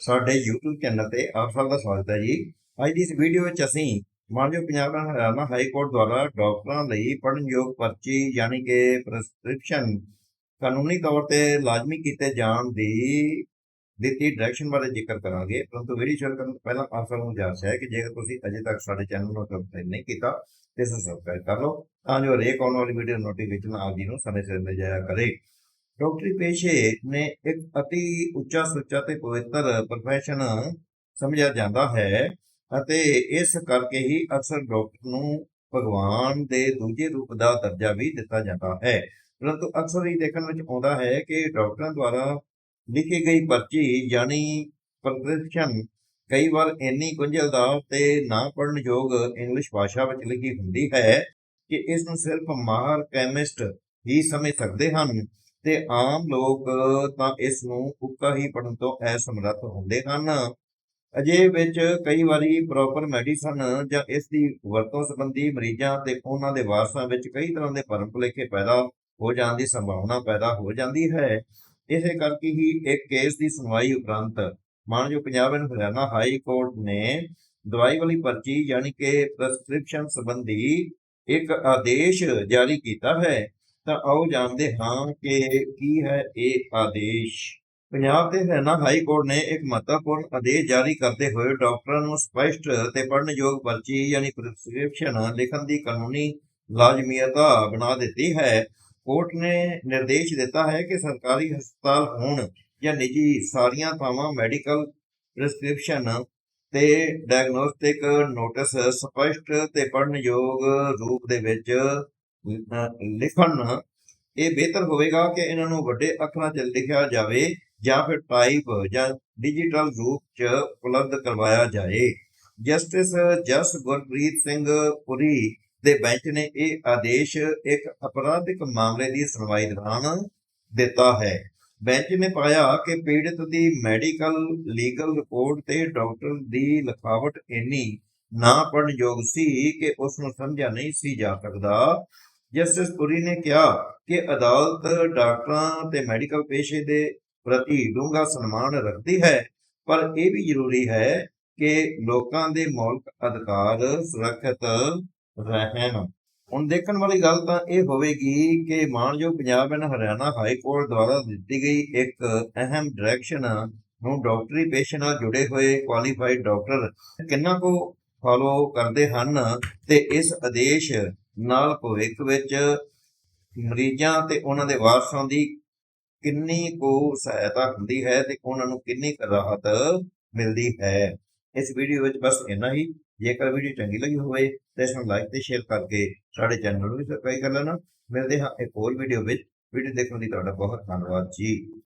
ਸਾਡੇ YouTube channel ਤੇ ਆਪ ਸਭ ਦਾ ਸਵਾਗਤ ਹੈ ਜੀ। ਅੱਜ ਦੀ ਇਸ ਵੀਡੀਓ ਵਿੱਚ ਅਸੀਂ ਮਾਨਯੋਗ ਪੰਜਾਬ ਦਾ ਹਰਿਆਣਾ ਹਾਈ ਕੋਰਟ ਦੁਆਰਾ ਡਾਕਟਰਾਂ ਲਈ ਪੜਨਯੋਗ ਪਰਚੀ ਯਾਨੀ ਕਿ ਪ੍ਰਸਕ੍ਰਿਪਸ਼ਨ ਕਾਨੂੰਨੀ ਤੌਰ ਤੇ ਲਾਜ਼ਮੀ ਕੀਤੇ ਜਾਣ ਦੀ ਦਿੱਤੀ ਡਾਇਰੈਕਸ਼ਨ ਬਾਰੇ ਜ਼ਿਕਰ ਕਰਾਂਗੇ। ਪਰੰਤੂ ਵੀਡੀਓ ਸ਼ੁਰੂ ਕਰਨ ਤੋਂ ਪਹਿਲਾਂ ਆਪ ਸਭ ਨੂੰ ਗੁਜ਼ਾਰਿਸ਼ ਹੈ ਕਿ ਜੇਕਰ ਤੁਸੀਂ ਅਜੇ ਤੱਕ ਸਾਡੇ ਚੈਨਲ ਨੂੰ ਸਬਸਕ੍ਰਾਈਬ ਨਹੀਂ ਕੀਤਾ, ਤੇ ਸਬਸਕ੍ਰਾਈਬ ਕਰ ਲਓ, ਤਾਂ ਜੋ ਹਰੇਕ ਆਉਣ ਵਾਲੀ ਵੀਡੀਓ ਨੋਟੀਫਿਕੇਸ਼ਨ ਆਪ ਜੀ ਨੂੰ ਸਮੇਂ ਸਿਰ ਮਿਲ ਜਾਇਆ ਕਰੇ। ਡਾਕਟਰੀ ਪੇਸ਼ੇ ਨੇ ਇੱਕ ਅਤੀ ਉੱਚਾ ਸੁੱਚਾ ਤੇ ਪਵਿੱਤਰ ਪ੍ਰੋਫੈਸ਼ਨ ਸਮਝਿਆ ਜਾਂਦਾ ਹੈ ਅਤੇ ਇਸ ਕਰਕੇ ਹੀ ਅਕਸਰ ਡਾਕਟਰ ਨੂੰ ਭਗਵਾਨ ਦੇ ਦੂਜੇ ਰੂਪ ਦਾ ਦਰਜਾ ਵੀ ਦਿੱਤਾ ਜਾਂਦਾ ਹੈ। ਪਰੰਤੂ ਅਕਸਰ ਹੀ ਦੇਖਣ ਵਿੱਚ ਆਉਂਦਾ ਹੈ ਕਿ ਡਾਕਟਰਾਂ ਦੁਆਰਾ ਲਿਖੀ ਗਈ ਪਰਚੀ ਯਾਨੀ ਪ੍ਰਸਕ੍ਰਿਪਸ਼ਨ ਕਈ ਵਾਰ ਇੰਨੀ ਗੁੰਝਲਦਾਰ ਤੇ ਨਾ ਪੜਨ ਯੋਗ ਇੰਗਲਿਸ਼ ਭਾਸ਼ਾ ਵਿੱਚ ਲਿਖੀ ਹੁੰਦੀ ਹੈ ਕਿ ਇਸ ਨੂੰ ਸਿਰਫ ਮਾਹਰ ਕੈਮਿਸਟ ਹੀ ਸਮਝ ਸਕਦੇ ਹਨ। ਤੇ ਆਮ ਲੋਕ ਤਾਂ ਇਸ ਨੂੰ ਉੱਕਾ ਹੀ ਪੜਨ ਤੋਂ ਅਸਮਰੱਥ ਹੁੰਦੇ ਹਨ। ਅਜੇ ਵਿੱਚ ਕਈ ਵਾਰੀ ਪ੍ਰੋਪਰ ਮੈਡੀਸਨ ਜਾਂ ਇਸ ਦੀ ਵਰਤੋਂ ਸੰਬੰਧੀ ਮਰੀਜ਼ਾਂ ਤੇ ਉਹਨਾਂ ਦੇ ਵਾਰਸਾਂ ਵਿੱਚ ਕਈ ਤਰ੍ਹਾਂ ਦੇ ਭਰਮ ਭੁਲੇਖੇ ਪੈਦਾ ਹੋ ਜਾਣ ਦੀ ਸੰਭਾਵਨਾ ਪੈਦਾ ਹੋ ਜਾਂਦੀ ਹੈ। ਇਸੇ ਕਰਕੇ ਹੀ ਇੱਕ ਕੇਸ ਦੀ ਸੁਣਵਾਈ ਉਪਰੰਤ ਮਾਨਯੋਗ Punjab and Haryana high court ਨੇ ਦਵਾਈ ਵਾਲੀ ਪਰਚੀ ਯਾਨੀ ਕਿ ਪ੍ਰਸਕ੍ਰਿਪਸ਼ਨ ਸੰਬੰਧੀ ਇੱਕ ਆਦੇਸ਼ ਜਾਰੀ ਕੀਤਾ ਹੈ। ਤਾਂ ਆਓ ਜਾਣਦੇ ਹਾਂ ਕਿ ਕੀ ਹੈ ਇਹ ਆਦੇਸ਼। ਪੰਜਾਬ ਤੇ ਹਰਿਆਣਾ ਹਾਈ ਕੋਰਟ ਨੇ ਇੱਕ ਮਹੱਤਵਪੂਰਨ ਆਦੇਸ਼ ਜਾਰੀ ਕਰਦੇ ਹੋਏ ਡਾਕਟਰਾਂ ਨੂੰ ਸਪਸ਼ਟ ਤੇ ਪੜਨਯੋਗ ਪਰਚੀ ਯਾਨੀ ਪ੍ਰੈਸਕ੍ਰਿਪਸ਼ਨ ਲਿਖਣ ਦੀ ਕਾਨੂੰਨੀ ਲਾਜ਼ਮੀਅਤਾ ਬਣਾ ਦਿੱਤੀ ਹੈ। ਕੋਰਟ ਨੇ ਨਿਰਦੇਸ਼ ਦਿੱਤਾ ਹੈ ਕਿ ਸਰਕਾਰੀ ਹਸਪਤਾਲ ਹੋਣ ਜਾਂ ਨਿੱਜੀ ਸਾਰੀਆਂ ਥਾਵਾਂ ਮੈਡੀਕਲ ਪ੍ਰਿਸਕ੍ਰਿਪਸ਼ਨ ਤੇ ਡਾਇਗਨੋਸਟਿਕ ਨੋਟਿਸ ਸਪਸ਼ਟ ਤੇ ਪੜਨਯੋਗ ਰੂਪ ਦੇ ਵਿੱਚ ਲਿਖਣ ਇਹ ਬਿਹਤਰ ਹੋਵੇਗਾ ਕਿ ਇਹਨਾਂ ਨੂੰ ਵੱਡੇ ਅੱਖਰਾਂ 'ਚ ਲਿਖਿਆ ਜਾਵੇ ਜਾਂ ਫਿਰ ਟਾਈਪ ਜਾਂ ਡਿਜੀਟਲ ਰੂਪ 'ਚ ਉਪਲਬਧ ਕਰਵਾਇਆ ਜਾਏ। ਜਸਟਿਸ ਜਸ ਗੁਰਪ੍ਰੀਤ ਸਿੰਘ ਪੁਰੀ ਦੇ ਬੈਂਚ ਨੇ ਇਹ ਆਦੇਸ਼ ਇੱਕ ਅਪਰਾਧਿਕ ਮਾਮਲੇ ਦੀ ਸੁਣਵਾਈ ਦੌਰਾਨ ਦਿੱਤਾ ਹੈ। ਬੈਂਚ ਨੇ ਪਾਇਆ ਕਿ ਪੀੜਤ ਦੀ ਮੈਡੀਕਲ, ਲੀਗਲ ਰਿਪੋਰਟ ਤੇ ਡਾਕਟਰ ਦੀ ਲਿਖਾਵਟ ਇੰਨੀ ਨਾ ਪੜਨਯੋਗ ਸੀ ਕਿ ਉਸ ਨੂੰ ਸਮਝਿਆ ਨਹੀਂ ਸੀ ਜਾ ਸਕਦਾ। ਜਸਟਿਸ ਪੁਰੀ ਨੇ ਕਿਹਾ ਕਿ ਅਦਾਲਤ ਡਾਕਟਰਾਂ ਤੇ ਮੈਡੀਕਲ ਪੇਸ਼ੇ ਦੇ ਪ੍ਰਤੀ ਡੂੰਘਾ ਸਨਮਾਨ ਰੱਖਦੀ ਹੈ, ਪਰ ਇਹ ਵੀ ਜ਼ਰੂਰੀ ਹੈ ਕਿ ਲੋਕਾਂ ਦੇ ਮੌਲਿਕ ਅਧਿਕਾਰ ਸੁਰੱਖਿਅਤ ਰਹਿਣ। ਹੁਣ ਦੇਖਣ ਵਾਲੀ ਗੱਲ ਤਾਂ ਇਹ ਹੋਵੇਗੀ ਕਿ ਮਾਨਯੋਗ Punjab and Haryana high court ਦੁਆਰਾ ਦਿੱਤੀ ਗਈ ਇੱਕ ਅਹਿਮ ਡਾਇਰੈਕਸ਼ਨ ਨੂੰ ਡਾਕਟਰੀ ਪੇਸ਼ੇ ਨਾਲ ਜੁੜੇ ਹੋਏ ਕੁਆਲੀਫਾਈਡ ਡਾਕਟਰ ਕਿੰਨਾ ਕੋ ਫਾਲੋ ਕਰਦੇ ਹਨ ਤੇ ਇਸ ਆਦੇਸ਼ ਨਾਲ ਭਵਿੱਖ ਵਿੱਚ ਮਰੀਜ਼ਾਂ ਤੇ ਉਹਨਾਂ ਦੇ ਵਾਰਸਾਂ ਦੀ ਕਿੰਨੀ ਕੋ ਸਹਾਇਤਾ ਹੁੰਦੀ ਹੈ ਤੇ ਉਹਨਾਂ ਨੂੰ ਕਿੰਨੀ ਕੁ ਰਾਹਤ ਮਿਲਦੀ ਹੈ। ਇਸ ਵੀਡੀਓ ਵਿੱਚ ਬਸ ਇੰਨਾ ਹੀ। ਜੇਕਰ ਵੀਡੀਓ ਚੰਗੀ ਲੱਗੀ ਹੋਵੇ ਤਾਂ ਇਸ ਨੂੰ ਲਾਈਕ ਤੇ ਸ਼ੇਅਰ ਕਰਕੇ ਸਾਡੇ ਚੈਨਲ ਨੂੰ ਵੀ ਸਬਸਕ੍ਰਾਈਬ ਕਰ ਲੈਣਾ। ਮਿਲਦੇ ਹਾਂ ਇੱਕ ਹੋਰ ਵੀਡੀਓ ਵਿੱਚ। ਵੀਡੀਓ ਦੇਖਣ ਲਈ ਤੁਹਾਡਾ ਬਹੁਤ ਧੰਨਵਾਦ ਜੀ।